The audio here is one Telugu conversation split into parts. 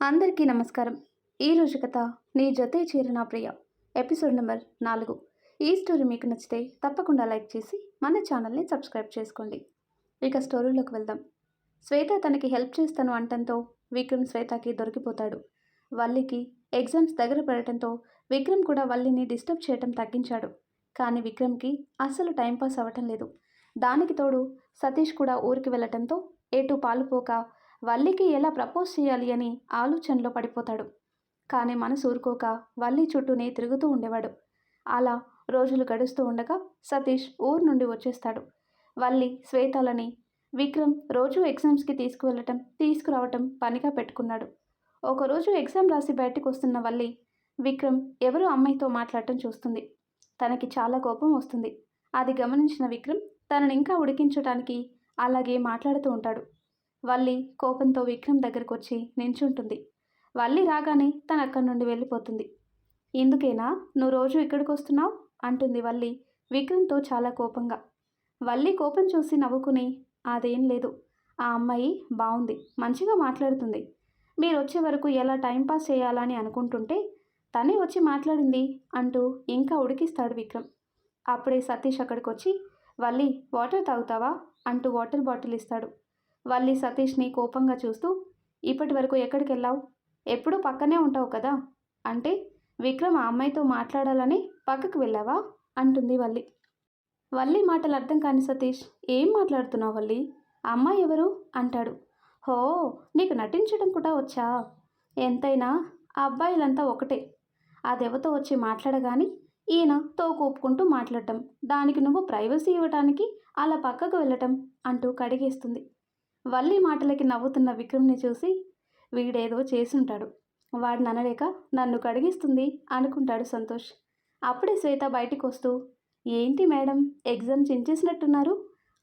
అందరికీ నమస్కారం. ఈరోజు కథ నీ జతే చేరిన ప్రియ. ఎపిసోడ్ నెంబర్ నాలుగు. ఈ స్టోరీ మీకు నచ్చితే తప్పకుండా లైక్ చేసి మన ఛానల్ని సబ్స్క్రైబ్ చేసుకోండి. ఇక స్టోరీలోకి వెళ్దాం. శ్వేత తనకి హెల్ప్ చేస్తాను అంటంతో విక్రమ్ శ్వేతకి దొరికిపోతాడు. వల్లికి ఎగ్జామ్స్ దగ్గర పడటంతో విక్రమ్ కూడా వల్లిని డిస్టర్బ్ చేయటం తగ్గించాడు. కానీ విక్రమ్కి అస్సలు టైంపాస్ అవ్వటం లేదు. దానికి తోడు సతీష్ కూడా ఊరికి వెళ్ళటంతో ఏటూ పాలుపోక వల్లికి ఎలా ప్రపోజ్ చేయాలి అని ఆలోచనలో పడిపోతాడు. కానీ మనసు ఊరుకోక వల్లి చుట్టూనే తిరుగుతూ ఉండేవాడు. అలా రోజులు గడుస్తూ ఉండగా సతీష్ ఊరు నుండి వచ్చేస్తాడు. వల్లి శ్వేతాలని విక్రమ్ రోజు ఎగ్జామ్స్కి తీసుకువెళ్ళటం తీసుకురావటం పనిగా పెట్టుకున్నాడు. ఒకరోజు ఎగ్జామ్ రాసి బయటకు వస్తున్న వల్లి విక్రమ్ ఎవరో అమ్మాయితో మాట్లాడటం చూస్తుంది. తనకి చాలా కోపం వస్తుంది. అది గమనించిన విక్రమ్ తనని ఇంకా ఉడికించడానికి అలాగే మాట్లాడుతూ ఉంటాడు. వల్లి కోపంతో విక్రమ్ దగ్గరకు వచ్చి నించుంటుంది. వల్లి రాగానే తను అక్కడి నుండి వెళ్ళిపోతుంది. ఇందుకేనా నువ్వు రోజు ఇక్కడికి వస్తున్నావు అంటుంది వల్లి విక్రమ్తో చాలా కోపంగా. వల్లి కోపం చూసి నవ్వుకుని అదేం లేదు. ఆ అమ్మాయి బాగుంది మంచిగా మాట్లాడుతుంది. మీరు వచ్చే వరకు ఎలా టైంపాస్ చేయాలని అనుకుంటుంటే తనే వచ్చి మాట్లాడింది అంటూ ఇంకా ఉడికిస్తాడు విక్రమ్. అప్పుడే సతీష్ అక్కడికి వచ్చి వల్లి వాటర్ తాగుతావా? అంటూ వాటర్ బాటిల్ ఇస్తాడు వల్లి సతీష్ని కోపంగా చూస్తూ ఇప్పటి వరకు ఎక్కడికి వెళ్ళావు ఎప్పుడూ పక్కనే ఉంటావు కదా? అంటే విక్రమ్ ఆ అమ్మాయితో మాట్లాడాలని పక్కకు వెళ్ళావా? అంటుంది వల్లి. వల్లి మాటలు అర్థం కాని సతీష్ ఏం మాట్లాడుతున్నావు వల్లి? అమ్మాయి ఎవరు? అంటాడు. హో నీకు నటించడం కూడా వచ్చా? ఎంతైనా ఆ అబ్బాయిలంతా ఒకటే. అదెవతో వచ్చి మాట్లాడగాని ఈయన తోకూపుకుంటూ మాట్లాడటం. దానికి నువ్వు ప్రైవసీ ఇవ్వటానికి అలా పక్కకు వెళ్ళటం అంటూ కడిగేస్తుంది. వల్లి మాటలకి నవ్వుతున్న విక్రమ్ని చూసి వీడేదో చేసుంటాడు వాడిని అనలేక నన్ను కడిగిస్తుంది అనుకుంటాడు సంతోష్. అప్పుడే శ్వేత బయటికి వస్తూ ఏంటి మేడం ఎగ్జామ్ చించేసినట్టున్నారు?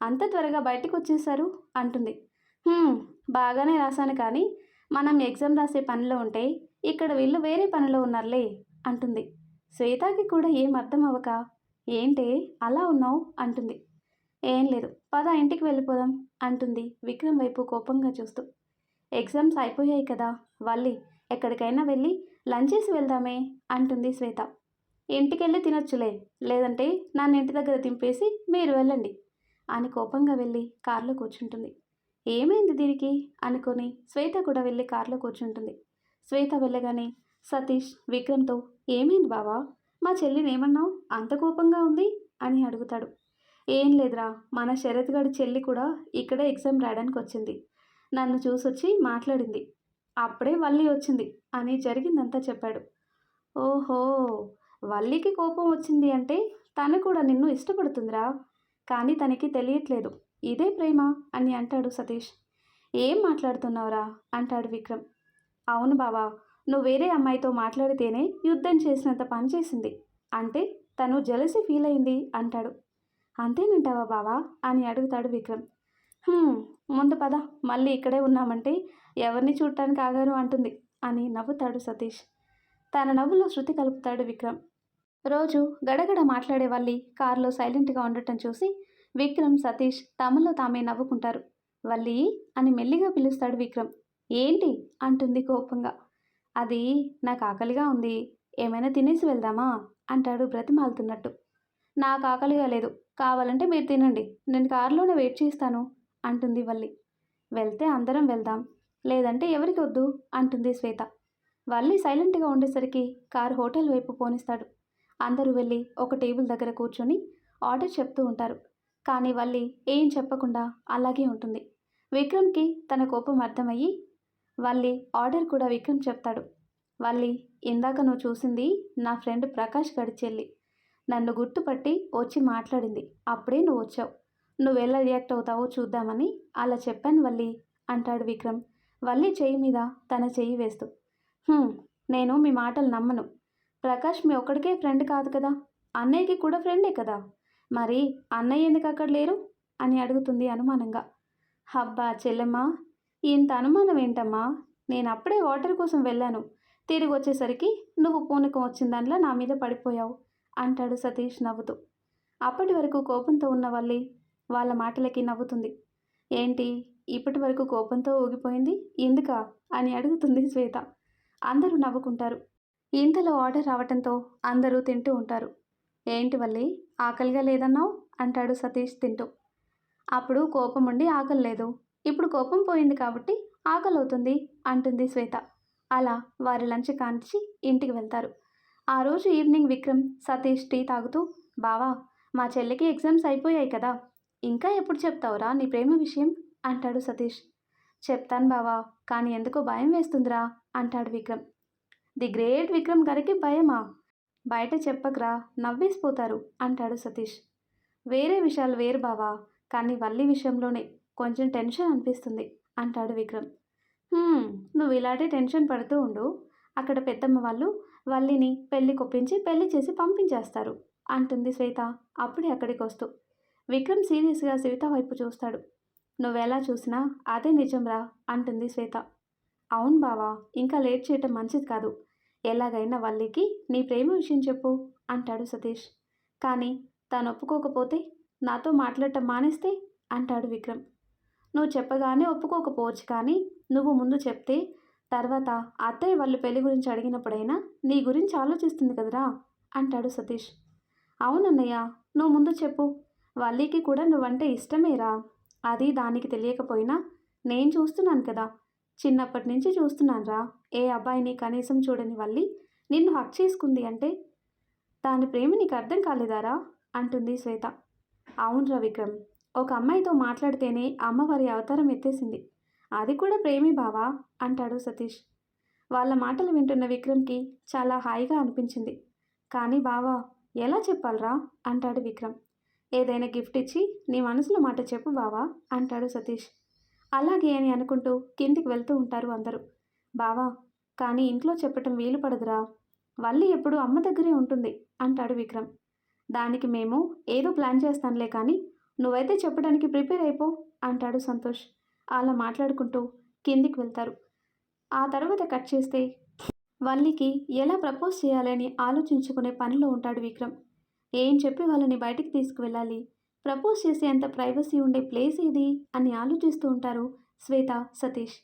అంత త్వరగా బయటకు వచ్చేసారు అంటుంది. బాగానే రాశాను కానీ మనం ఎగ్జామ్ రాసే పనిలో ఉంటే ఇక్కడ వీళ్ళు వేరే పనిలో ఉన్నారులే అంటుంది. శ్వేతకి కూడా ఏం అర్థం అవ్వక ఏంటే అలా ఉన్నావు? అంటుంది. ఏం లేదు. పద ఇంటికి వెళ్ళిపోదాం అంటుంది విక్రమ్ వైపు కోపంగా చూస్తూ. ఎగ్జామ్స్ అయిపోయాయి కదా వల్లి ఎక్కడికైనా వెళ్ళి లంచ్ చేసి వెళ్దామే అంటుంది శ్వేత. ఇంటికెళ్ళి తినొచ్చులే లేదంటే నన్ను ఇంటి దగ్గర దింపేసి మీరు వెళ్ళండి అని కోపంగా వెళ్ళి కారులో కూర్చుంటుంది. ఏమైంది దీనికి? అనుకొని శ్వేత కూడా వెళ్ళి కారులో కూర్చుంటుంది. శ్వేత వెళ్ళగానే సతీష్ విక్రమ్తో ఏమైంది బావా? మా చెల్లిని ఏమన్నావు? అంత కోపంగా ఉంది? అని అడుగుతాడు. ఏం లేదురా మన శరత్ గడి చెల్లి కూడా ఇక్కడే ఎగ్జామ్ రాయడానికి వచ్చింది. నన్ను చూసొచ్చి మాట్లాడింది. అప్పుడే వల్లి వచ్చింది అని జరిగిందంతా చెప్పాడు. ఓహో వల్లికి కోపం వచ్చింది అంటే తను కూడా నిన్ను ఇష్టపడుతుందిరా. కానీ తనకి తెలియట్లేదు. ఇదే ప్రేమ అని అంటాడు సతీష్. ఏం మాట్లాడుతున్నావురా? అంటాడు విక్రమ్. అవును బావా నువ్వు వేరే అమ్మాయితో మాట్లాడితేనే యుద్ధం చేసినంత పని చేసింది. అంటే తను జలసి ఫీల్ అయింది అంటాడు. అంతేనంటావా బావా? అని అడుగుతాడు విక్రమ్. ముందు పద మళ్ళీ ఇక్కడే ఉన్నామంటే ఎవరిని చూడటానికి ఆగారు? అంటుంది అని నవ్వుతాడు సతీష్. తన నవ్వులో శృతి కలుపుతాడు విక్రమ్. రోజు గడగడ మాట్లాడే వల్లి కారులో సైలెంట్గా ఉండటం చూసి విక్రమ్ సతీష్ తమలో తామే నవ్వుకుంటారు. వల్లి అని మెల్లిగా పిలుస్తాడు విక్రమ్. ఏంటి? అంటుంది కోపంగా. అది నాకు ఆకలిగా ఉంది. ఏమైనా తినేసి వెళ్దామా? అంటాడు బ్రతిమాలుతున్నట్టు. నాకు ఆకలిగా లేదు. కావాలంటే మీరు తినండి. నేను కారులోనే వెయిట్ చేస్తాను అంటుంది వల్లి. వెళ్తే అందరం వెళ్దాం. లేదంటే ఎవరికి వద్దు అంటుంది శ్వేత. వల్లి సైలెంట్గా ఉండేసరికి కారు హోటల్ వైపు పోనిస్తాడు. అందరూ వెళ్ళి ఒక టేబుల్ దగ్గర కూర్చొని ఆర్డర్ చెప్తూ ఉంటారు. కానీ వల్లి ఏం చెప్పకుండా అలాగే ఉంటుంది. విక్రమ్కి తన కోపం అర్థమయ్యి వల్లి ఆర్డర్ కూడా విక్రమ్ చెప్తాడు. వల్లి ఇందాక నువ్వు చూసింది నా ఫ్రెండ్ ప్రకాష్ గడిచెల్లి. నన్ను గుర్తుపట్టి వచ్చి మాట్లాడింది. అప్పుడే నువ్వు వచ్చావు. నువ్వు ఎలా రియాక్ట్ అవుతావో చూద్దామని అలా చెప్పాను వల్లి అంటాడు విక్రమ్. వల్లి చెయ్యి మీద తన చెయ్యి వేస్తూ. నేను మీ మాటలు నమ్మను. ప్రకాష్ మీ ఒక్కడికే ఫ్రెండ్ కాదు కదా. అన్నయ్యకి కూడా ఫ్రెండే కదా. మరి అన్నయ్య ఎందుకు అక్కడ లేరు? అని అడుగుతుంది అనుమానంగా. హబ్బా చెల్లెమ్మా ఇంత అనుమానం ఏంటమ్మా? నేను అప్పుడే వాటర్ కోసం వెళ్ళాను. తిరిగి వచ్చేసరికి నువ్వు పూనకం వచ్చిన దానిలో నా మీద పడిపోయావు. అంటాడు సతీష్ నవ్వుతూ. అప్పటి వరకు కోపంతో ఉన్న వల్లి వాళ్ళ మాటలకి నవ్వుతుంది. ఏంటి? ఇప్పటి వరకు కోపంతో ఊగిపోయింది? ఎందుకా? అని అడుగుతుంది శ్వేత. అందరూ నవ్వుకుంటారు. ఇంతలో ఆర్డర్ రావటంతో అందరూ తింటూ ఉంటారు. ఏంటి వల్లి? ఆకలిగా లేదన్నావు? అంటాడు సతీష్ తింటూ. అప్పుడు కోపం ఉండి ఆకలి లేదు. ఇప్పుడు కోపం పోయింది కాబట్టి ఆకలి అవుతుంది అంటుంది శ్వేత. అలా వారి లంచ్ కాంచి ఇంటికి వెళ్తారు. ఆ రోజు ఈవినింగ్ విక్రమ్ సతీష్ టీ తాగుతూ బావా మా చెల్లికి ఎగ్జామ్స్ అయిపోయాయి కదా ఇంకా ఎప్పుడు చెప్తావురా నీ ప్రేమ విషయం? అంటాడు సతీష్. చెప్తాను బావా కానీ ఎందుకో భయం వేస్తుందిరా? అంటాడు విక్రమ్. ది గ్రేట్ విక్రమ్ గారికి భయమా? బయట చెప్పకరా నవ్వేసిపోతారు అంటాడు సతీష్. వేరే విషయాలు వేరు బావా కానీ వల్లి విషయంలోనే కొంచెం టెన్షన్ అనిపిస్తుంది అంటాడు విక్రమ్. నువ్వు ఇలాంటి టెన్షన్ పడుతూ ఉండు అక్కడ పెద్దమ్మ వాళ్ళు వల్లిని పెళ్ళి కొప్పించి పెళ్ళి చేసి పంపించేస్తారు అంటుంది శ్వేత. అప్పుడే అక్కడికి వస్తూ. విక్రమ్ సీరియస్గా శ్వేత వైపు చూస్తాడు. నువ్వెలా చూసినా అదే నిజంరా అంటుంది శ్వేత. అవును బావా ఇంకా లేట్ చేయటం మంచిది కాదు. ఎలాగైనా వల్లికి నీ ప్రేమ విషయం చెప్పు అంటాడు సతీష్. కానీ తాను ఒప్పుకోకపోతే నాతో మాట్లాడటం మానేస్తే అంటాడు విక్రమ్. నువ్వు చెప్పగానే ఒప్పుకోకపోవచ్చు కానీ నువ్వు ముందు చెప్తే తర్వాత అత్తయ్య వాళ్ళు పెళ్ళి గురించి అడిగినప్పుడైనా నీ గురించి ఆలోచిస్తుంది కదరా? అంటాడు సతీష్. అవునన్నయ్య నువ్వు ముందు చెప్పు. వల్లీకి కూడా నువ్వంటే ఇష్టమేరా. అది దానికి తెలియకపోయినా నేను చూస్తున్నాను కదా. చిన్నప్పటి నుంచి చూస్తున్నానురా. ఏ అబ్బాయిని కనీసం చూడని వల్లి నిన్ను హక్ చేసుకుంది అంటే దాని ప్రేమ నీకు అర్థం కాలేదారా? అంటుంది శ్వేత. అవునరా విక్రమ్ ఒక అమ్మాయితో మాట్లాడితేనే అమ్మవారి అవతారం ఎత్తేసింది. అది కూడా ప్రేమి బావా? అంటాడు సతీష్. వాళ్ళ మాటలు వింటున్న విక్రమ్కి చాలా హాయిగా అనిపించింది. కానీ బావా ఎలా చెప్పాలరా? అంటాడు విక్రమ్. ఏదైనా గిఫ్ట్ ఇచ్చి నీ మనసులో మాట చెప్పు బావా అంటాడు సతీష్. అలాగే అని అనుకుంటూ కిందికి వెళ్తూ ఉంటారు అందరూ. బావా కానీ ఇంట్లో చెప్పటం వీలు పడదురా. వల్లి ఎప్పుడు అమ్మ దగ్గరే ఉంటుంది అంటాడు విక్రమ్. దానికి మేము ఏదో ప్లాన్ చేస్తానులే కానీ నువ్వైతే చెప్పడానికి ప్రిపేర్ అయిపో అంటాడు సంతోష్. అలా మాట్లాడుకుంటూ కిందికి వెళ్తారు. ఆ తర్వాత కట్ చేస్తే వల్లికి ఎలా ప్రపోజ్ చేయాలని ఆలోచించుకునే పనిలో ఉంటాడు విక్రమ్. ఏం చెప్పి వాళ్ళని బయటికి తీసుకువెళ్ళాలి? ప్రపోజ్ చేసేంత ప్రైవసీ ఉండే ప్లేస్ ఏది? అని ఆలోచిస్తూ ఉంటారు శ్వేత సతీష్.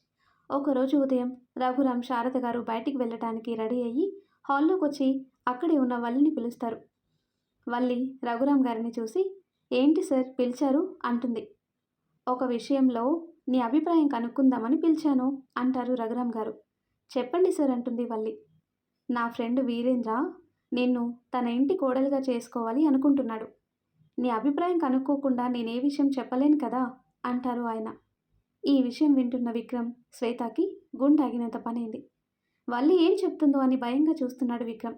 ఒకరోజు ఉదయం రఘురామ్ శారద గారు బయటికి వెళ్ళటానికి రెడీ అయ్యి హాల్లోకి వచ్చి అక్కడే ఉన్న వల్లిని పిలుస్తారు. వల్లి రఘురామ్ గారిని చూసి ఏంటి సార్ పిలిచారు? అంటుంది. ఒక విషయంలో నీ అభిప్రాయం కనుక్కుందామని పిలిచాను అంటారు రఘురామ్ గారు. చెప్పండి సార్ అంటుంది వల్లి. నా ఫ్రెండ్ వీరేంద్ర నిన్ను తన ఇంటి కోడలుగా చేసుకోవాలి అనుకుంటున్నాడు. నీ అభిప్రాయం కనుక్కోకుండా నేనే విషయం చెప్పలేను కదా అంటారు ఆయన. ఈ విషయం వింటున్న విక్రమ్ శ్వేతకి గుండాగినంత పనైంది. వల్లి ఏం చెప్తుందో అని భయంగా చూస్తున్నాడు విక్రమ్.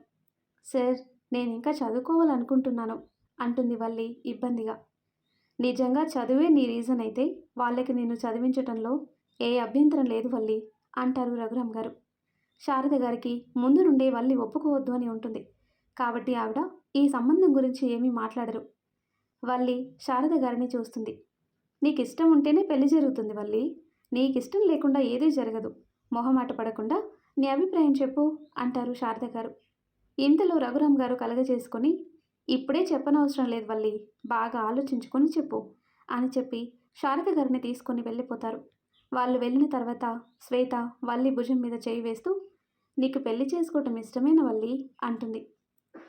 సార్ నేను ఇంకా చదువుకోవాలనుకుంటున్నాను అంటుంది వల్లి ఇబ్బందిగా. నిజంగా చదువే నీ రీజన్ అయితే వాళ్ళకి నిన్ను చదివించటంలో ఏ అభ్యంతరం లేదు వల్లి అంటారు రఘురామ్ గారు. శారద గారికి ముందు నుండే వల్లి ఒప్పుకోవద్దు అని ఉంటుంది. కాబట్టి ఆవిడ ఈ సంబంధం గురించి ఏమీ మాట్లాడరు. వల్లి శారద గారిని చూస్తుంది. నీకు ఇష్టం ఉంటేనే పెళ్ళి జరుగుతుంది వల్లి. నీకు ఇష్టం లేకుండా ఏదీ జరగదు. మొహమాట పడకుండా నీ అభిప్రాయం చెప్పు అంటారు శారద గారు. ఇంతలో రఘురామ్ గారు కలగజేసుకొని ఇప్పుడే చెప్పనవసరం లేదు వల్లి బాగా ఆలోచించుకొని చెప్పు అని చెప్పి శారద గారిని తీసుకొని వెళ్ళిపోతారు. వాళ్ళు వెళ్ళిన తర్వాత శ్వేత వల్లి భుజం మీద చేయి వేస్తూ నీకు పెళ్ళి చేసుకోవటం ఇష్టమైన వల్లి? అంటుంది.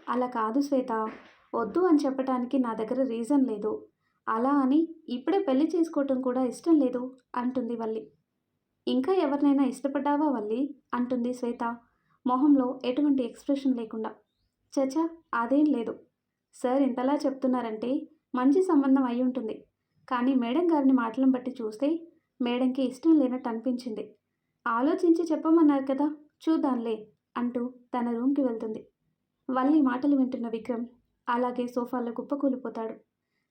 అలా కాదు శ్వేత వద్దు అని చెప్పటానికి నా దగ్గర రీజన్ లేదు. అలా అని ఇప్పుడే పెళ్ళి చేసుకోవటం కూడా ఇష్టం లేదు అంటుంది వల్లి. ఇంకా ఎవరినైనా ఇష్టపడ్డావా వల్లి? అంటుంది శ్వేత మొహంలో ఎటువంటి ఎక్స్ప్రెషన్ లేకుండా. చచా అదేం లేదు. సార్ ఇంతలా చెప్తున్నారంటే మంచి సంబంధం అయి ఉంటుంది. కానీ మేడం గారిని మాటలను బట్టి చూస్తే మేడంకి ఇష్టం లేనట్టు అనిపించింది. ఆలోచించి చెప్పమన్నారు కదా చూద్దాంలే అంటూ తన రూమ్కి వెళ్తుంది. వల్లి మాటలు వింటున్న విక్రమ్ అలాగే సోఫాలో కుప్పకూలిపోతాడు.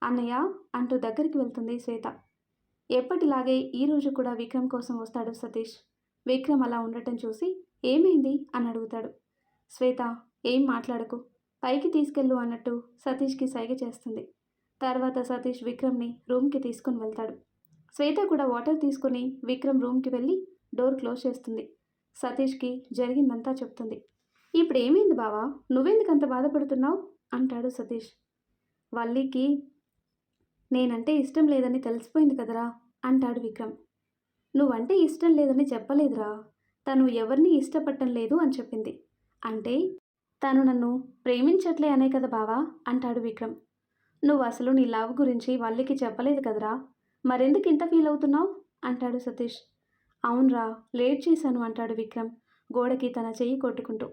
అన్నయ్య అంటూ దగ్గరికి వెళ్తుంది శ్వేత. ఎప్పటిలాగే ఈరోజు కూడా విక్రమ్ కోసం వస్తాడు సతీష్. విక్రమ్ అలా ఉండటం చూసి ఏమైంది? అని అడుగుతాడు. శ్వేత ఏం మాట్లాడకు? పైకి తీసుకెళ్ళు అన్నట్టు సతీష్కి సైగ చేస్తుంది. తర్వాత సతీష్ విక్రమ్ని రూమ్కి తీసుకుని వెళ్తాడు. శ్వేత కూడా వాటర్ తీసుకుని విక్రమ్ రూమ్కి వెళ్ళి డోర్ క్లోజ్ చేస్తుంది. సతీష్కి జరిగిందంతా చెప్తుంది. ఇప్పుడు ఏమైంది బావా? నువ్వెందుకు అంత బాధపడుతున్నావు? అంటాడు సతీష్. వల్లీకి నేనంటే ఇష్టం లేదని తెలిసిపోయింది కదరా? అంటాడు విక్రమ్. నువ్వంటే ఇష్టం లేదని చెప్పలేదురా. తను ఎవరిని ఇష్టపడటం లేదు అని చెప్పింది. అంటే తను నన్ను ప్రేమించట్లే అనే కదా బావా? అంటాడు విక్రమ్. నువ్వు అసలు నీ లవ్ గురించి వాళ్ళకి చెప్పలేదు కదరా? మరెందుకు ఇంత ఫీల్ అవుతున్నావు? అంటాడు సతీష్. అవునరా లేట్ చేశాను అంటాడు విక్రమ్ గోడకి తన చెయ్యి కొట్టుకుంటూ.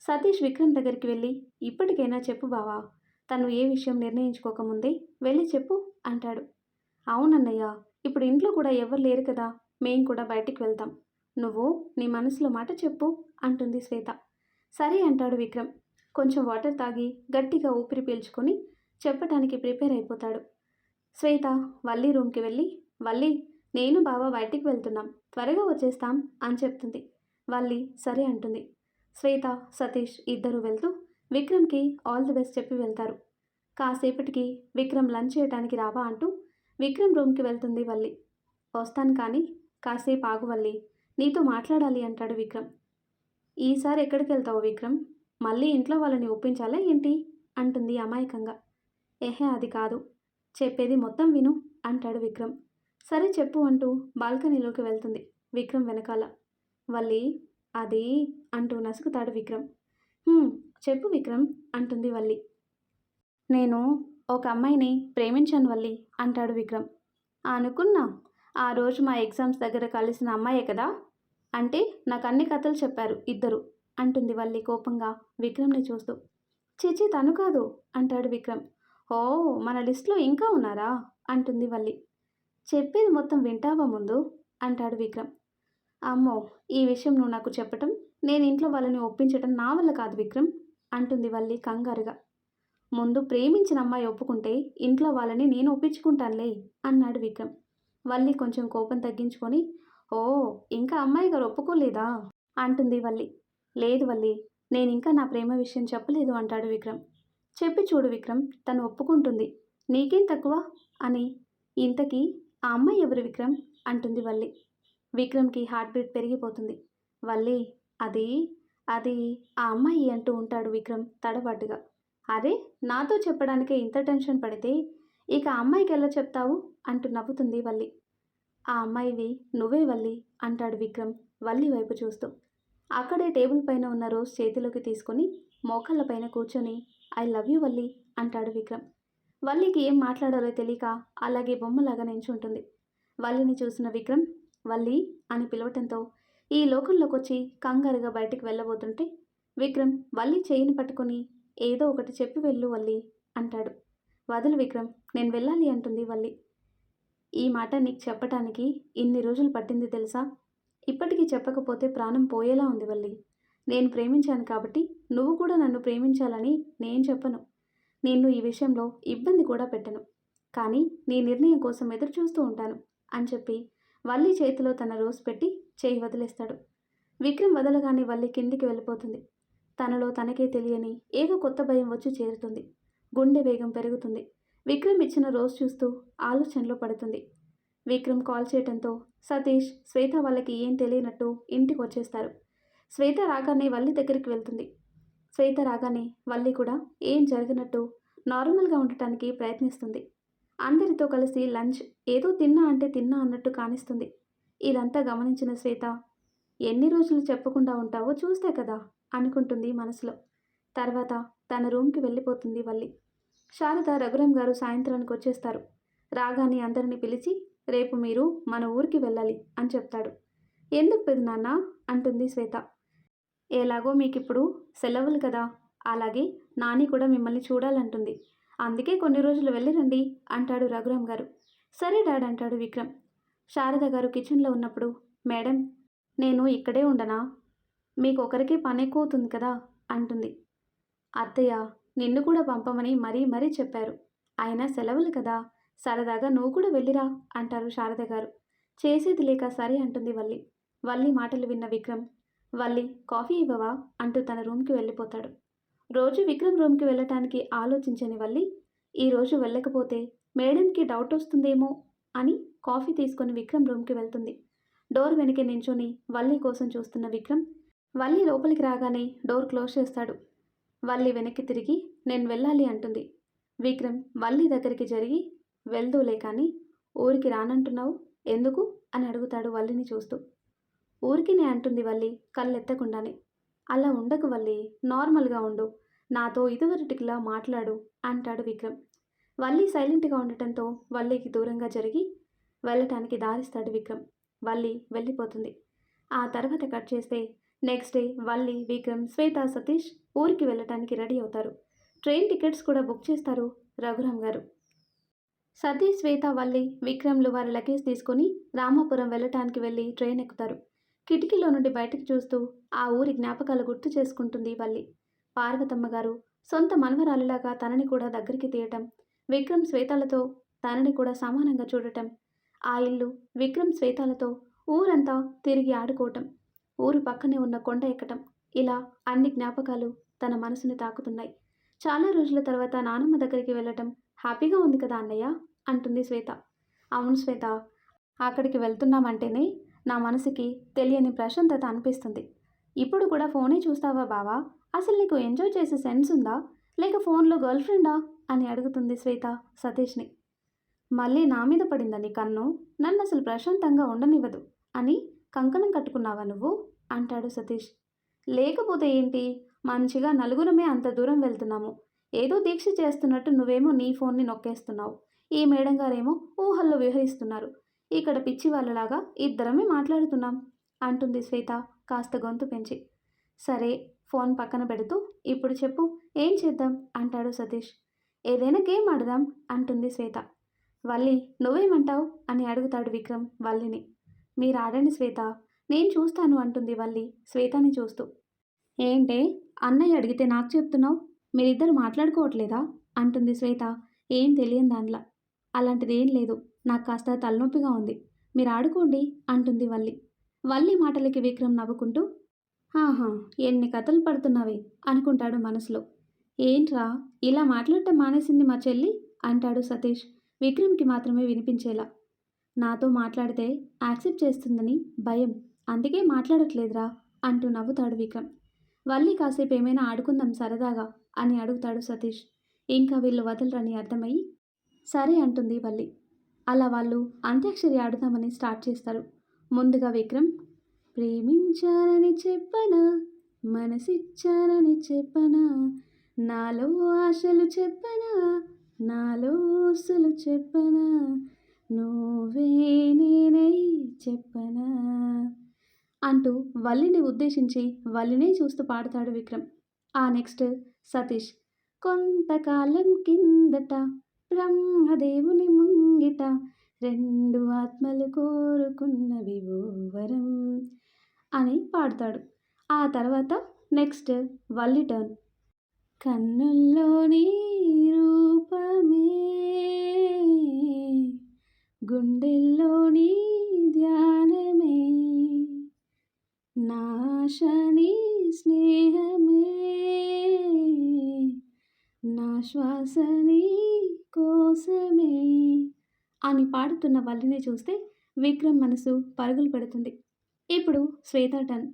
సతీష్ విక్రమ్ దగ్గరికి వెళ్ళి ఇప్పటికైనా చెప్పు బావా తను ఏ విషయం నిర్ణయించుకోకముందే వెళ్ళి చెప్పు అంటాడు. అవునన్నయ్య ఇప్పుడు ఇంట్లో కూడా ఎవరు లేరు కదా మేం కూడా బయటికి వెళ్తాం. నువ్వు నీ మనసులో మాట చెప్పు అంటుంది శ్వేత. సరే అంటాడు విక్రమ్. కొంచెం వాటర్ తాగి గట్టిగా ఊపిరి పీల్చుకొని చెప్పటానికి ప్రిపేర్ అయిపోతాడు. శ్వేత వల్లి రూమ్కి వెళ్ళి వల్లి నేను బావ బయటికి వెళ్తున్నాం. త్వరగా వచ్చేస్తాం అని చెప్తుంది. వల్లి సరే అంటుంది. శ్వేత సతీష్ ఇద్దరు వెళ్తూ విక్రమ్కి ఆల్ ది బెస్ట్ చెప్పి వెళ్తారు. కాసేపటికి విక్రమ్ లంచ్ చేయడానికి రావా అంటూ విక్రమ్ రూమ్కి వెళ్తుంది వల్లి. వస్తాను కానీ కాసేపు ఆగు వల్లి. నీతో మాట్లాడాలి అంటాడు విక్రమ్. ఈసారి ఎక్కడికి వెళ్తావు విక్రమ్? మళ్ళీ ఇంట్లో వాళ్ళని ఒప్పించాలా ఏంటి? అంటుంది అమాయకంగా. ఏహే అది కాదు. చెప్పేది మొత్తం విను అంటాడు విక్రమ్. సరే చెప్పు అంటూ బాల్కనీలోకి వెళ్తుంది విక్రమ్ వెనకాల. వల్లి అది అంటూ నసుకుతాడు విక్రమ్. చెప్పు విక్రమ్ అంటుంది వల్లి. నేను ఒక అమ్మాయిని ప్రేమించాను వల్లి అంటాడు విక్రమ్. అనుకున్నా. ఆ రోజు మా ఎగ్జామ్స్ దగ్గర కలిసిన అమ్మాయే కదా? అంటే నాకు అన్ని కథలు చెప్పారు ఇద్దరు అంటుంది వల్లి కోపంగా. విక్రమ్ని చూస్తూ. చిచి తను కాదు అంటాడు విక్రమ్. ఓ మన లిస్ట్లో ఇంకా ఉన్నారా? అంటుంది వల్లి. చెప్పేది మొత్తం వింటావా ముందు? అంటాడు విక్రమ్. అమ్మో ఈ విషయం నువ్వు నాకు చెప్పటం నేను ఇంట్లో వాళ్ళని ఒప్పించటం నా వల్ల కాదు విక్రమ్ అంటుంది వల్లి కంగారుగా. ముందు ప్రేమించిన అమ్మాయి ఒప్పుకుంటే ఇంట్లో వాళ్ళని నేను ఒప్పించుకుంటానులే అన్నాడు విక్రమ్. వల్లి కొంచెం కోపం తగ్గించుకొని ఓ ఇంకా అమ్మాయి గారు ఒప్పుకోలేదా? అంటుంది వల్లి. లేదు వల్లి నేను ఇంకా నా ప్రేమ విషయం చెప్పలేదు అంటాడు విక్రమ్. చెప్పి చూడు విక్రమ్ తను ఒప్పుకుంటుంది. నీకేం తక్కువ? అని. ఇంతకీ ఆ అమ్మాయి ఎవరు విక్రమ్? అంటుంది వల్లి. విక్రమ్కి హార్ట్ బీట్ పెరిగిపోతుంది. వల్లి అది అది ఆ అమ్మాయి అంటూ ఉంటాడు విక్రమ్ తడబాటుగా. అరే నాతో చెప్పడానికే ఇంత టెన్షన్ పడితే ఇక అమ్మాయికి ఎలా చెప్తావు? అంటూ నవ్వుతుంది వల్లి. ఆ అమ్మాయివి నువ్వే వల్లి అంటాడు విక్రమ్ వల్లి వైపు చూస్తూ. అక్కడే టేబుల్ పైన ఉన్న రోజ్ చేతిలోకి తీసుకొని మోకాళ్ళ పైన కూర్చొని ఐ లవ్ యూ వల్లి అంటాడు విక్రమ్. వల్లికి ఏం మాట్లాడాలో తెలియక అలాగే బొమ్మలాగా నించుంటుంది. వల్లిని చూసిన విక్రమ్ వల్లి అని పిలవటంతో ఈ లోకంలోకి వచ్చి కంగారుగా బయటికి వెళ్ళబోతుంటే విక్రమ్ వల్లి చేయిని పట్టుకొని ఏదో ఒకటి చెప్పి వెళ్ళు వల్లి అంటాడు. వదులు విక్రమ్ నేను వెళ్ళాలి అంటుంది వల్లి. ఈ మాట నీకు చెప్పటానికి ఇన్ని రోజులు పట్టింది తెలుసా? ఇప్పటికీ చెప్పకపోతే ప్రాణం పోయేలా ఉంది వల్లి. నేను ప్రేమించాను కాబట్టి నువ్వు కూడా నన్ను ప్రేమించాలని నేను చెప్పను. నిన్ను ఈ విషయంలో ఇబ్బంది కూడా పెట్టను. కానీ నీ నిర్ణయం కోసం ఎదురు చూస్తూ ఉంటాను అని చెప్పి వల్లి చేతిలో తన రోజ్ పెట్టి చేయి వదిలేస్తాడు. విక్రమ్ వదలగానే వల్లి కిందికి వెళ్ళిపోతుంది. తనలో తనకే తెలియని ఏదో కొత్త భయం వచ్చి చేరుతుంది. గుండె వేగం పెరుగుతుంది. విక్రమ్ ఇచ్చిన రోజు చూస్తూ ఆలోచనలో పడుతుంది. విక్రమ్ కాల్ చేయడంతో సతీష్ శ్వేత వాళ్ళకి ఏం తెలియనట్టు ఇంటికి వచ్చేస్తారు. శ్వేత రాగానే వల్లి దగ్గరికి వెళ్తుంది. శ్వేత రాగానే వల్లి కూడా ఏం జరిగినట్టు నార్మల్గా ఉండటానికి ప్రయత్నిస్తుంది. అందరితో కలిసి లంచ్ ఏదో తిన్నా అంటే తిన్నా అన్నట్టు కానిస్తుంది. ఇదంతా గమనించిన శ్వేత ఎన్ని రోజులు చెప్పకుండా ఉంటావో చూస్తే కదా? అనుకుంటుంది మనసులో. తర్వాత తన రూమ్కి వెళ్ళిపోతుంది వల్లి. శారద రఘురామ్ గారు సాయంత్రానికి వచ్చేస్తారు. రాగానే అందరిని పిలిచి రేపు మీరు మన ఊరికి వెళ్ళాలి అని చెప్తాడు. ఎందుకు పెదనాన్న అంటుంది శ్వేత. ఎలాగో మీకు ఇప్పుడు సెలవులు కదా. అలాగే నాని కూడా మిమ్మల్ని చూడాలంటుంది. అందుకే కొన్ని రోజులు వెళ్ళిరండి అంటాడు రఘురామ్ గారు. సరే డాడ్ అంటాడు విక్రమ్. శారద గారు కిచెన్లో ఉన్నప్పుడు మేడం నేను ఇక్కడే ఉండనా? మీకు ఒకరికి పని ఎక్కువ అవుతుంది కదా అంటుంది. అత్తయ్య నిన్ను కూడా పంపమని మరీ మరీ చెప్పారు. అయినా సెలవులు కదా సరదాగా నువ్వు కూడా వెళ్ళిరా అంటారు శారద గారు. చేసేది లేక సరే అంటుంది వల్లి. వల్లి మాటలు విన్న విక్రమ్ వల్లి కాఫీ ఇవ్వవా అంటూ తన రూమ్కి వెళ్ళిపోతాడు. రోజు విక్రమ్ రూమ్కి వెళ్ళటానికి ఆలోచించని వల్లి ఈరోజు వెళ్ళకపోతే మేడంకి డౌట్ వస్తుందేమో అని కాఫీ తీసుకొని విక్రమ్ రూమ్కి వెళ్తుంది. డోర్ వెనక నించొని వల్లి కోసం చూస్తున్న విక్రమ్ వల్లి లోపలికి రాగానే డోర్ క్లోజ్ చేస్తాడు. వల్లి వెనక్కి తిరిగి నేను వెళ్ళాలి అంటుంది. విక్రమ్ వల్లి దగ్గరికి జరిగి వెళ్దూలే కానీ ఊరికి రానంటున్నావు? ఎందుకు? అని అడుగుతాడు వల్లిని చూస్తూ. ఊరికినే అంటుంది వల్లి కళ్ళెత్తకుండానే. అలా ఉండకు వల్లి నార్మల్గా ఉండు. నాతో ఇదివరటికిలా మాట్లాడు అంటాడు విక్రమ్. వల్లి సైలెంట్గా ఉండటంతో వల్లికి దూరంగా జరిగి వెళ్ళటానికి దారిస్తాడు విక్రమ్. వల్లి వెళ్ళిపోతుంది. ఆ తర్వాత కట్ చేస్తే నెక్స్ట్ డే వల్లి విక్రమ్ శ్వేత సతీష్ ఊరికి వెళ్ళటానికి రెడీ అవుతారు. ట్రైన్ టికెట్స్ కూడా బుక్ చేస్తారు రఘురామ్ గారు. సతీష్ శ్వేత వల్లి విక్రమ్లు వారి లగేజ్ తీసుకొని రామాపురం వెళ్ళటానికి వెళ్ళి ట్రైన్ ఎక్కుతారు. కిటికీలో నుండి బయటకు చూస్తూ ఆ ఊరి జ్ఞాపకాలు గుర్తు చేసుకుంటుంది వల్లి. పార్వతమ్మ గారు సొంత మనవరాలులాగా తనని కూడా దగ్గరికి తీయటం విక్రమ్ శ్వేతాలతో తనని కూడా సమానంగా చూడటం ఆ ఇల్లు విక్రమ్ శ్వేతాలతో ఊరంతా తిరిగి ఆడుకోవటం ఊరు పక్కనే ఉన్న కొండ ఎక్కటం. ఇలా అన్ని జ్ఞాపకాలు తన మనసుని తాకుతున్నాయి. చాలా రోజుల తర్వాత నానమ్మ దగ్గరికి వెళ్ళటం హ్యాపీగా ఉంది కదా అన్నయ్య? అంటుంది శ్వేత. అవును శ్వేత. అక్కడికి వెళ్తున్నామంటేనే నా మనసుకి తెలియని ప్రశాంతత అనిపిస్తుంది. ఇప్పుడు కూడా ఫోనే చూస్తావా బావా? అసలు నీకు ఎంజాయ్ చేసే సెన్స్ ఉందా? లేక ఫోన్లో గర్ల్ ఫ్రెండా? అని అడుగుతుంది శ్వేత సతీష్ని. మళ్ళీ నా మీద పడిందని కన్ను? నన్ను అసలు ప్రశాంతంగా ఉండనివ్వదు. అని కంకణం కట్టుకున్నావా నువ్వు? అంటాడు సతీష్. లేకపోతే ఏంటి? మంచిగా నలుగురమే అంత దూరం వెళ్తున్నాము. ఏదో దీక్ష చేస్తున్నట్టు నువ్వేమో నీ ఫోన్ని నొక్కేస్తున్నావు. ఈ మేడం గారేమో ఊహల్లో విహరిస్తున్నారు ఇక్కడ పిచ్చి వాళ్ళలాగా ఇద్దరమే మాట్లాడుతున్నాం అంటుంది శ్వేత కాస్త గొంతు పెంచి. సరే ఫోన్ పక్కన పెడుతూ ఇప్పుడు చెప్పు ఏం చేద్దాం? అంటాడు సతీష్. ఏదైనా గేమ్ ఆడదాం అంటుంది శ్వేత. వల్లి నువ్వేమంటావు? అని అడుగుతాడు విక్రమ్ వల్లిని. మీరు ఆడండి శ్వేత. నేను చూస్తాను అంటుంది వల్లి. శ్వేతని చూస్తూ. ఏంటే? అన్నయ్య అడిగితే నాకు చెప్తున్నావు? మీరిద్దరు మాట్లాడుకోవట్లేదా? అంటుంది శ్వేత. ఏం తెలియని దానిలా. అలాంటిది ఏం లేదు. నాకు కాస్త తలనొప్పిగా ఉంది. మీరు ఆడుకోండి అంటుంది వల్లి. వల్లి మాటలకి విక్రమ్ నవ్వుకుంటూ ఆహా ఎన్ని కథలు పడుతున్నావి అనుకుంటాడు మనసులో. ఏంట్రా? ఇలా మాట్లాడటం మానేసింది మా చెల్లి? అంటాడు సతీష్. విక్రమ్కి మాత్రమే వినిపించేలా. నాతో మాట్లాడితే యాక్సెప్ట్ చేస్తుందని భయం. అందుకే మాట్లాడట్లేదురా అంటూ నవ్వుతాడు విక్రమ్. వల్లి కాసేపు ఏమైనా ఆడుకుందాం సరదాగా అని అడుగుతాడు సతీష్. ఇంకా వీళ్ళు వదలరని అర్థమయ్యి సరే అంటుంది వల్లి. అలా వాళ్ళు అంత్యాక్షరి ఆడుదామని స్టార్ట్ చేస్తారు. ముందుగా విక్రమ్ ప్రేమించానని చెప్పనా? మనసిచ్చానని చెప్పనా? నాలో ఆశలు చెప్పనా? నాలో ఆశలు చెప్పనా? నువ్వే నేనై చెప్పనా? అంటూ వల్లిని ఉద్దేశించి వల్లినే చూస్తూ పాడతాడు విక్రమ్. ఆ నెక్స్ట్ సతీష్. కొంతకాలం కిందట బ్రహ్మదేవుని ముంగిట రెండు ఆత్మలు కోరుకున్నవి ఓ వరం అని పాడుతాడు. ఆ తర్వాత నెక్స్ట్ వల్లి టర్న్. కన్నుల్లోని రూపమే గుండెల్లోని ధ్యానమే. నాశని స్నేహమే. నా శ్వాసని కోసమే. అని పాడుతున్న వల్లిని చూస్తే విక్రమ్ మనసు పరుగులు పెడుతుంది. ఇప్పుడు శ్వేత టన్.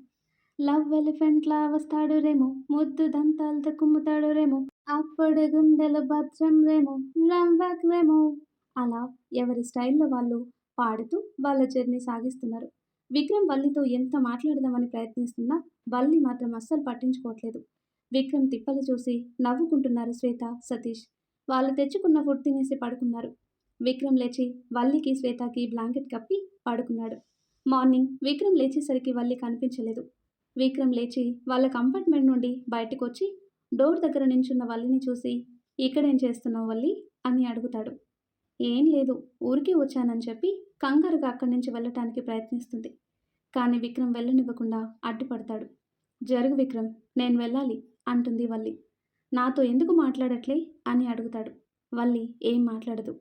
లవ్ ఎలిఫెంట్లా వస్తాడు రేమో ముద్దు దంతాలతో కుమ్ముతాడు రేమో అప్పుడు గుండెల భద్రం రేమో రమ్ రేమో అలా ఎవరి స్టైల్లో వాళ్ళు పాడుతూ వాళ్ళ జర్నీ సాగిస్తున్నారు. విక్రమ్ వల్లితో ఎంత మాట్లాడదామని ప్రయత్నిస్తున్నా వల్లి మాత్రం అస్సలు పట్టించుకోవట్లేదు. విక్రమ్ తిప్పలు చూసి నవ్వుకుంటున్నారు శ్వేత సతీష్. వాళ్ళు తెచ్చుకున్న ఫుడ్ తినేసి పడుకున్నారు. విక్రమ్ లేచి వల్లికి శ్వేతకి బ్లాంకెట్ కప్పి పడుకున్నాడు. మార్నింగ్ విక్రమ్ లేచేసరికి వల్లి కనిపించలేదు. విక్రమ్ లేచి వాళ్ళ కంపార్ట్మెంట్ నుండి బయటకు వచ్చి డోర్ దగ్గర నించున్న వల్లిని చూసి ఇక్కడేం చేస్తున్నావు వల్లి? అని అడుగుతాడు. ఏం లేదు ఊరికే వచ్చానని చెప్పి కంగారుగా అక్కడి నుంచి వెళ్ళటానికి ప్రయత్నిస్తుంది. కానీ విక్రమ్ వెళ్ళనివ్వకుండా అడ్డుపడతాడు. జరుగు విక్రమ్ నేను వెళ్ళాలి అంటుంది వల్లి. నాతో ఎందుకు మాట్లాడట్లే? అని అడుగుతాడు. వల్లి ఏం మాట్లాడదు.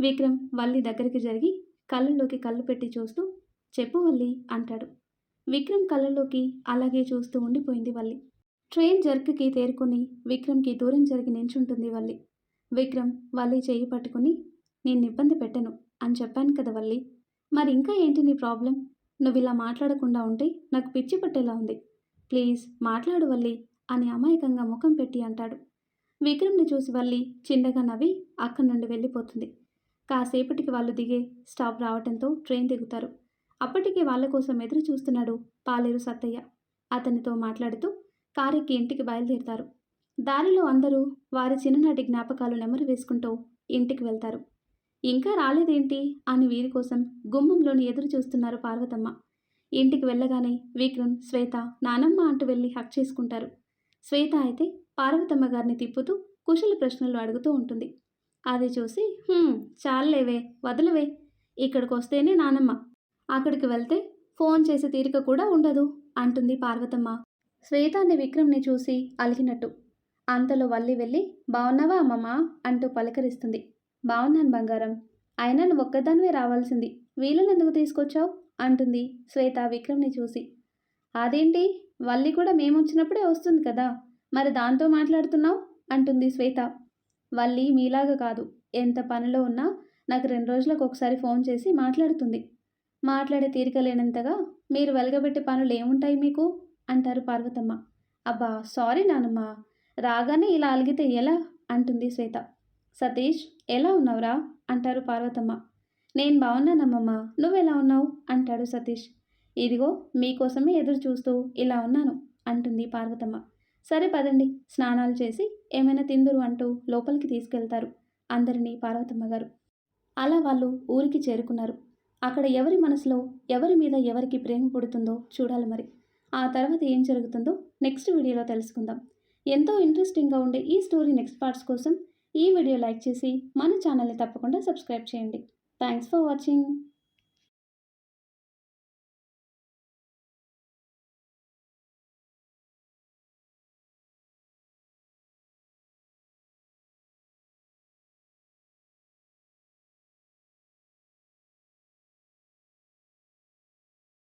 విక్రమ్ వల్లి దగ్గరికి జరిగి కళ్ళల్లోకి కళ్ళు పెట్టి చూస్తూ చెప్పు వల్లి అంటాడు. విక్రమ్ కళ్ళల్లోకి అలాగే చూస్తూ ఉండిపోయింది వల్లి. ట్రైన్ జర్క్కి తేరుకొని విక్రమ్కి దూరం జరిగి నించుంటుంది వల్లి. విక్రమ్ వల్లి చేయి పట్టుకుని నేను ఇబ్బంది పెట్టను అని చెప్పాను కదా వల్లి. మరి ఇంకా ఏంటి నీ ప్రాబ్లం? నువ్వు ఇలా మాట్లాడకుండా ఉంటే నాకు పిచ్చి పట్టేలా ఉంది. ప్లీజ్ మాట్లాడు వల్లి అని అమాయకంగా ముఖం పెట్టి అంటాడు. విక్రమ్ని చూసి వల్లి చిన్నగా నవ్వి అక్కడి నుండి వెళ్ళిపోతుంది. కాసేపటికి వాళ్ళు దిగే స్టాప్ రావటంతో ట్రైన్ దిగుతారు. అప్పటికే వాళ్ళ కోసం ఎదురు చూస్తున్నాడు పాలేరు సత్తయ్య. అతనితో మాట్లాడుతూ కారెక్కి ఇంటికి బయలుదేరుతారు. దారిలో అందరూ వారి చిన్ననాటి జ్ఞాపకాలు నెమరు వేసుకుంటూ ఇంటికి వెళ్తారు. ఇంకా రాలేదేంటి? అని వీరి కోసం గుమ్మంలోని ఎదురు చూస్తున్నారు పార్వతమ్మ. ఇంటికి వెళ్ళగానే విక్రమ్ శ్వేత నానమ్మ అంటూ వెళ్ళి హక్ చేసుకుంటారు. శ్వేత అయితే పార్వతమ్మ గారిని తిప్పుతూ కుశల ప్రశ్నలు అడుగుతూ ఉంటుంది. అది చూసి చాలలేవే వదలవే. ఇక్కడికి వస్తేనే నానమ్మ. అక్కడికి వెళ్తే ఫోన్ చేసే తీరిక కూడా ఉండదు అంటుంది పార్వతమ్మ. శ్వేత అనే విక్రమ్ని చూసి అలిగినట్టు. అంతలో వల్లి వెళ్ళి బాగున్నావా అమ్మమ్మ? అంటూ పలకరిస్తుంది. బాగున్నాను బంగారం. అయినా నువ్వు ఒక్కదానివే రావాల్సింది. వీళ్ళని ఎందుకు తీసుకొచ్చావు? అంటుంది శ్వేత విక్రమ్ని చూసి. అదేంటి? వల్లి కూడా మేము వచ్చినప్పుడే వస్తుంది కదా. మరి దాంతో మాట్లాడుతున్నావు? అంటుంది శ్వేత. వల్లి మీలాగా కాదు. ఎంత పనిలో ఉన్నా నాకు రెండు రోజులకు ఒకసారి ఫోన్ చేసి మాట్లాడుతుంది. మాట్లాడే తీరిక లేనంతగా మీరు వెలగబెట్టే పనులు ఏముంటాయి మీకు? అంటారు పార్వతమ్మ. అబ్బా సారీ నానమ్మ. రాగానే ఇలా అలిగితే ఎలా? అంటుంది శ్వేత. సతీష్ ఎలా ఉన్నావురా? అంటారు పార్వతమ్మ. నేను బాగున్నానమ్మమ్మ నువ్వెలా ఉన్నావు? అంటాడు సతీష్. ఇదిగో మీకోసమే ఎదురు చూస్తూ ఇలా ఉన్నాను అంటుంది పార్వతమ్మ. సరే పదండి స్నానాలు చేసి ఏమైనా తిందురు అంటూ లోపలికి తీసుకెళ్తారు అందరినీ పార్వతమ్మ గారు. అలా వాళ్ళు ఊరికి చేరుకున్నారు. అక్కడ ఎవరి మనసులో ఎవరి మీద ఎవరికి ప్రేమ పుడుతుందో చూడాలి మరి. ఆ తర్వాత ఏం జరుగుతుందో నెక్స్ట్ వీడియోలో తెలుసుకుందాం. ఎంతో ఇంట్రెస్టింగ్గా ఉండే ఈ స్టోరీ నెక్స్ట్ పార్ట్స్ కోసం ఈ వీడియో లైక్ చేసి మన ఛానల్ని తప్పకుండా సబ్స్క్రైబ్ చేయండి. Thanks for watching